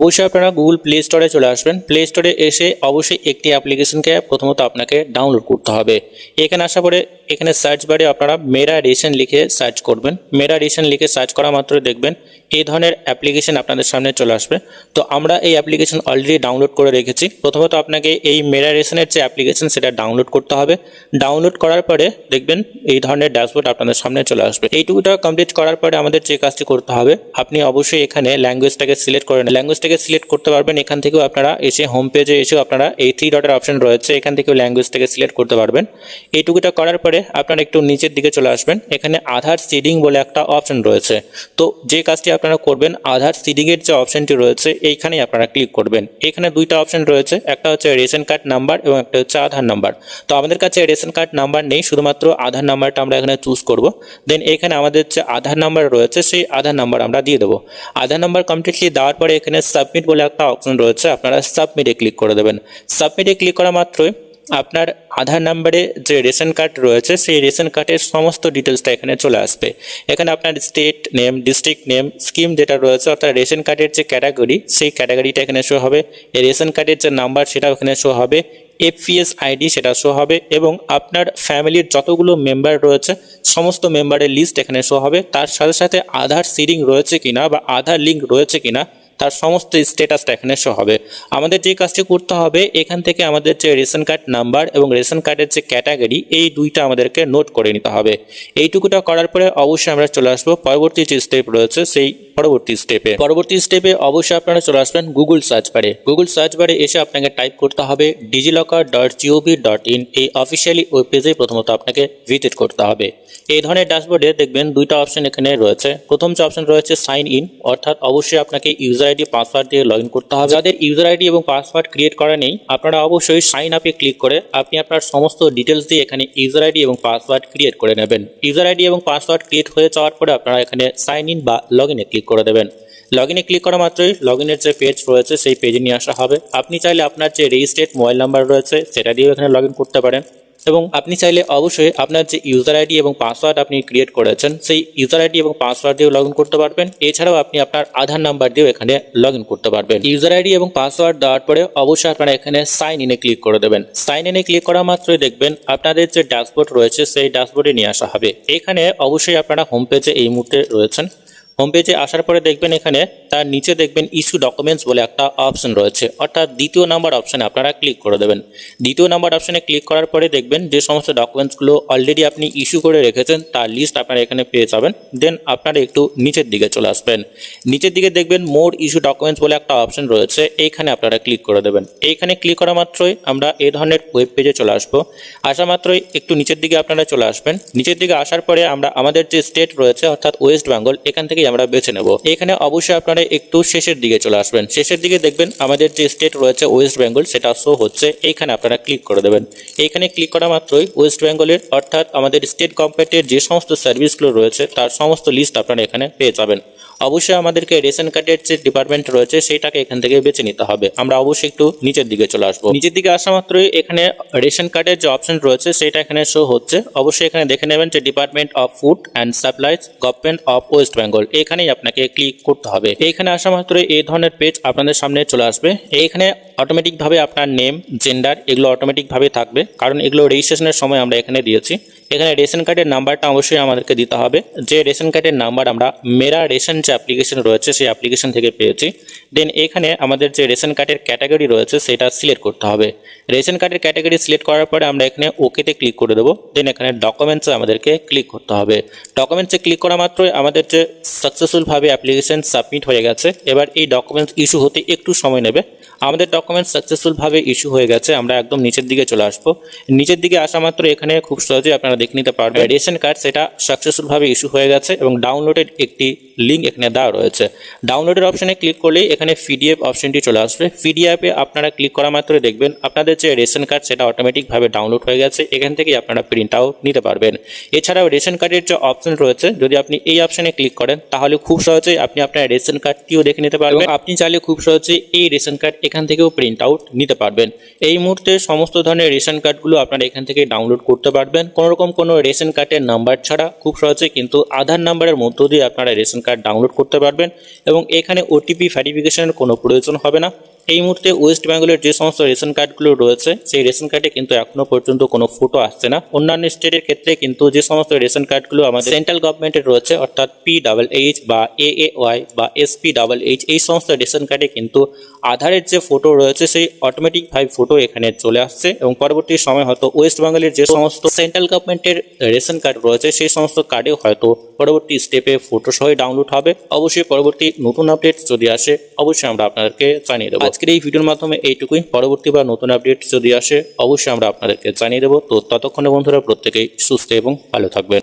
অবশ্যই আপনারা Google play স্টোরে চলে আসবেন। প্লে স্টোরে এসে অবশ্যই একটি অ্যাপ্লিকেশনকে প্রথমত আপনাকে ডাউনলোড করতে হবে। এখানে আসার পরে এখানে সার্চ বারে আপনারা মেরা রেশন লিখে সার্চ করবেন। মেরা রেশন লিখে সার্চ করা মাত্র দেখবেন এই ধরনের অ্যাপ্লিকেশন আপনাদের সামনে চলে আসবে। তো আমরা এই অ্যাপ্লিকেশন অলরেডি ডাউনলোড করে রেখেছি। প্রথমত আপনাকে এই মেরা রেশনের যে অ্যাপ্লিকেশন সেটা ডাউনলোড করতে হবে। ডাউনলোড করার পরে দেখবেন এই ধরনের ড্যাশবোর্ড আপনাদের সামনে চলে আসবে। এইটুকুটা কমপ্লিট করার পরে আমাদের যে কাজটি করতে হবে, আপনি অবশ্যই এখানে ল্যাঙ্গুয়েজটাকে সিলেক্ট করে ল্যাঙ্গুয়েজটাকে সিলেক্ট করতে পারবেন। এখান থেকেও আপনারা এসে হোম পেজে এসেও আপনারা এই থ্রি ডটের অপশন রয়েছে। এখান থেকেও ল্যাঙ্গুয়েজ থেকে সিলেক্ট করতে পারবেন। এইটুকুটা করার পরে আপনারা একটু নিচের দিকে চলে আসবেন। এখানে আধার সিডিং বলে একটা অপশন রয়েছে। তো যে কাজটি আপনারা করবেন আধার সিডিংয়ের যে অপশনটি রয়েছে, এইখানেই আপনারা ক্লিক করবেন। এখানে দুইটা অপশন রয়েছে। একটা হচ্ছে রেশন কার্ড নাম্বার এবং একটা হচ্ছে আধার নাম্বার তো আমাদের কাছে রেশন কার্ড নাম্বার নেই, শুধুমাত্র আধার নাম্বারটা আমরা এখানে চুজ করব। দেন এখানে আমাদের যে আধার নাম্বার রয়েছে, সেই আধার নাম্বার আমরা দিয়ে দেবো। আধার নাম্বার কমপ্লিটলি দেওয়ার পরে এখানে সাবমিট বলে একটা অপশন রয়েছে, আপনারা সাবমিটে ক্লিক করে দেবেন। সাবমিটে ক্লিক করা মাত্রই আপনার আধার নাম্বারে যে রেশন কার্ড রয়েছে, সেই রেশন কার্ডের সমস্ত ডিটেলসটা এখানে চলে আসবে। এখানে আপনার state name district name scheme যেটা রয়েছে, অর্থাৎ রেশন কার্ডের যে ক্যাটাগরি সেই ক্যাটাগরিটা এখানে শো হবে। রেশন কার্ডের যে নাম্বার সেটাও এখানে শো হবে। এফপিএস আইডি সেটা শো হবে এবং আপনার ফ্যামিলির যতগুলো মেম্বার রয়েছে, সমস্ত মেম্বারের লিস্ট এখানে শো হবে। তার সাথে সাথে আধার সিডিং রয়েছে কিনা বা আধার লিঙ্ক রয়েছে কিনা তার সমস্ত স্ট্যাটাসটা এখানে শো হবে। আমাদের যে কাজটি করতে হবে, এখান থেকে আমাদের যে রেশন কার্ড নাম্বার এবং রেশন কার্ডের যে ক্যাটাগরি এই দুইটা আমাদেরকে নোট করে নিতে হবে। এইটুকুটা করার পরে অবশ্যই আমরা চলে আসব পরবর্তী যে স্টেপ রয়েছে, সেই পরবর্তী স্টেপে পরবর্তী স্টেপে অবশ্যই আপনারা চলে আসবেন গুগল সার্চ বারে গুগল সার্চ বারে এসে আপনাকে টাইপ করতে হবে DigiLocker dot gov dot in এই অফিসিয়ালি ওয়েব পেজে প্রথমত আপনাকে ভিজিট করতে হবে। এই ধরনের ড্যাশবোর্ডে দেখবেন দুইটা অপশন এখানে রয়েছে। প্রথম যে অপশন রয়েছে সাইন ইন অর্থাৎ অবশ্যই আপনাকে ইউজার আইডি পাসওয়ার্ড দিয়ে লগ করতে হবে। যাদের ইউজার আইডি এবং পাসওয়ার্ড ক্রিয়েট করা নেই, আপনারা অবশ্যই সাইন আপে ক্লিক করে আপনি আপনার সমস্ত ডিটেলস দিয়ে এখানে ইউজার আইডি এবং পাসওয়ার্ড ক্রিয়েট করে নেবেন। ইউজার আইডি এবং পাসওয়ার্ড ক্রিয়েট হয়ে যাওয়ার পরে আপনারা এখানে সাইন ইন বা লগ ইনে ক্লিক করে দেবেন। লগ ইনে ক্লিক করা মাত্রই লগ যে পেজ রয়েছে, সেই পেজে নিয়ে আসা হবে। আপনি চাইলে আপনার যে রেজিস্ট্রেড মোবাইল নাম্বার রয়েছে, সেটা দিয়েও এখানে লগ করতে পারেন। এবং আপনি চাইলে অবশ্যই আপনার যে ইউজার আইডি এবং পাসওয়ার্ড আপনি ক্রিয়েট করেছেন, সেই ইউজার আইডি এবং পাসওয়ার্ড দিয়েও লগ করতে পারবেন। এছাড়াও আপনি আপনার আধার নাম্বার দিয়েও এখানে লগ করতে পারবেন। ইউজার আইডি এবং পাসওয়ার্ড দেওয়ার পরে অবশ্যই আপনারা এখানে সাইন ইনে ক্লিক করে দেবেন। সাইন ইনে ক্লিক করা মাত্রই দেখবেন আপনাদের যে ড্যাশবোর্ড রয়েছে, সেই ড্যাশবোর্ডে নিয়ে আসা হবে। এখানে অবশ্যই আপনারা হোম পেজে এই মুহূর্তে রয়েছেন। হোম পেজে আসার পরে দেখবেন এখানে, তার নিচে দেখবেন ইস্যু ডকুমেন্টস বলে একটা অপশন রয়েছে। অর্থাৎ দ্বিতীয় নাম্বার অপশনে আপনারা ক্লিক করে দেবেন। দ্বিতীয় নাম্বার অপশনে ক্লিক করার পরে দেখবেন যে সমস্ত ডকুমেন্টসগুলো অলরেডি আপনি ইস্যু করে রেখেছেন, তার লিস্ট আপনারা এখানে পেয়ে যাবেন। দেন আপনারা একটু নিচের দিকে চলে আসবেন। নিচের দিকে দেখবেন মোর ইস্যু ডকুমেন্টস বলে একটা অপশন রয়েছে, এইখানে আপনারা ক্লিক করে দেবেন। এইখানে ক্লিক করা মাত্রই আমরা এ ধরনের ওয়েব পেজে চলে আসব। আসা মাত্রই একটু নিচের দিকে আপনারা চলে আসবেন। নিচের দিকে আসার পরে আমরা আমাদের যে স্টেট রয়েছে, অর্থাৎ ওয়েস্ট বেঙ্গল এখান থেকেই আমরা বেছে নেব। এখানে অবশ্যই আপনারা একটু শেষের দিকে চলে আসবেন। শেষের দিকে দেখবেন আমাদের যে স্টেট রয়েছে ওয়েস্ট বেঙ্গল সেটা শো হচ্ছে। এইখানে আপনারা ক্লিক করে দেবেন। এখানে ক্লিক করা মাত্রই ওয়েস্ট বেঙ্গলের অর্থাৎ আমাদের স্টেট গভর্নমেন্টের যে সমস্ত সার্ভিসগুলো রয়েছে, তার সমস্ত লিস্ট আপনারা এখানে পেয়ে যাবেন। অবশ্যই আমাদেরকে রেশন কার্ডের যে ডিপার্টমেন্ট রয়েছে সেটাকে এখান থেকে বেছে নিতে হবে। আমরা অবশ্যই একটু নিচের দিকে চলে আসব। নিচের দিকে আসা মাত্রই এখানে রেশন কার্ডের যে অপশন রয়েছে সেটা এখানে শো হচ্ছে। অবশ্যই এখানে দেখে নেবেন যে department of food and supplies government of West Bengal এখানেই আপনাকে ক্লিক করতে হবে। এইখানে আসা মাত্রই এই ধরনের পেজ আপনাদের সামনে চলে আসবে। এইখানে অটোমেটিকভাবে আপনার নেম জেন্ডার এগুলো অটোমেটিকভাবে থাকবে। কারণ এগুলো রেজিস্ট্রেশনের সময় আমরা এখানে দিয়েছি। এখানে রেশন কার্ডের নাম্বারটা অবশ্যই আমাদেরকে দিতে হবে। যে রেশন কার্ডের নাম্বার আমরা মেরা রেশন যে অ্যাপ্লিকেশন রয়েছে, সেই অ্যাপ্লিকেশন থেকে পেয়েছি। দেন এখানে আমাদের যে রেশন কার্ডের ক্যাটাগরি রয়েছে, সেটা সিলেক্ট করতে হবে। রেশন কার্ডের ক্যাটাগরি সিলেক্ট করার পরে আমরা এখানে ওকেতে ক্লিক করে দেবো। দেন এখানে ডকুমেন্টসে আমাদেরকে ক্লিক করতে হবে। ডকুমেন্টসে ক্লিক করা মাত্রই আমাদের যে সাকসেসফুলভাবে অ্যাপ্লিকেশন সাবমিট হয়ে গেছে। এবার এই ডকুমেন্টস ইস্যু হতে একটু সময় নেবে। আমাদের ডকুমেন্টস সাকসেসফুলভাবে ইস্যু হয়ে গেছে আমরা একদম নিচের দিকে চলে আসব। নিচের দিকে আসা মাত্র এখানে খুব সহজে আপনারা দেখে নিতে পারবেন। রেশন কার্ড সেটা সাকসেসফুলভাবে ইস্যু হয়ে গেছে এবং ডাউনলোডের একটি লিঙ্ক এখানে দেওয়া রয়েছে। ডাউনলোডের অপশনে ক্লিক করলেই এখানে পিডিএফ অপশনটি চলে আসবে। পিডিএফে আপনারা ক্লিক করা মাত্র দেখবেন আপনাদের যে রেশন কার্ড সেটা অটোমেটিকভাবে ডাউনলোড হয়ে গেছে এখান থেকেই আপনারা প্রিন্ট আউট নিতে পারবেন। এছাড়াও রেশন কার্ডের যে অপশন রয়েছে যদি আপনি এই অপশনে ক্লিক করেন তাহলে খুব সহজেই আপনি আপনার রেশন কার্ডটিও দেখে নিতে পারবেন। আপনি চাইলে খুব সহজেই এই রেশন কার্ড এখান থেকেও প্রিন্ট আউট নিতে পারবেন। এই মুহূর্তে সমস্ত ধরনের রেশন কার্ডগুলো আপনারা এখান থেকে ডাউনলোড করতে পারবেন। কোনো রকম কোনো রেশন কার্ডের নাম্বার ছাড়া খুব সহজে কিন্তু আধার নাম্বারের মধ্য দিয়ে আপনারা রেশন কার্ড ডাউনলোড করতে পারবেন এবং এখানে ওটিপি ভ্যারিফিকেশনের কোনো প্রয়োজন হবে না। এই মুহূর্তে ওয়েস্ট বেঙ্গলের যে সমস্ত রেশন কার্ডগুলো রয়েছে, সেই রেশন কার্ডে কিন্তু এখনও পর্যন্ত কোনো ফটো আসছে না। অন্যান্য স্টেটের ক্ষেত্রে কিন্তু যে সমস্ত রেশন কার্ডগুলো আমাদের সেন্ট্রাল গভর্নমেন্টের রয়েছে, অর্থাৎ পি ডাবল এইচ বা এ এ ওয়াই বা এস পি ডাবল এইচ এই সমস্ত রেশন কার্ডে কিন্তু আধারের যে ফটো রয়েছে, সেই অটোমেটিক ভাবে ফটো এখানে চলে আসছে এবং পরবর্তী সময় হয়তো ওয়েস্ট বেঙ্গলের যে সমস্ত সেন্ট্রাল গভর্নমেন্টের রেশন কার্ড রয়েছে, সেই সমস্ত কার্ডেও হয়তো পরবর্তী স্টেপে ফটো সহ ডাউনলোড হবে। অবশ্যই পরবর্তী নতুন আপডেট যদি আসে, অবশ্যই আমরা আপনাদেরকে জানিয়ে দেবো। আজকের এই ভিডিওর মাধ্যমে এইটুকুই। পরবর্তী বা নতুন আপডেট যদি আসে, অবশ্যই আমরা আপনাদেরকে জানিয়ে দেবো। তো ততক্ষণে বন্ধুরা, প্রত্যেকেই সুস্থ এবং ভালো থাকবেন।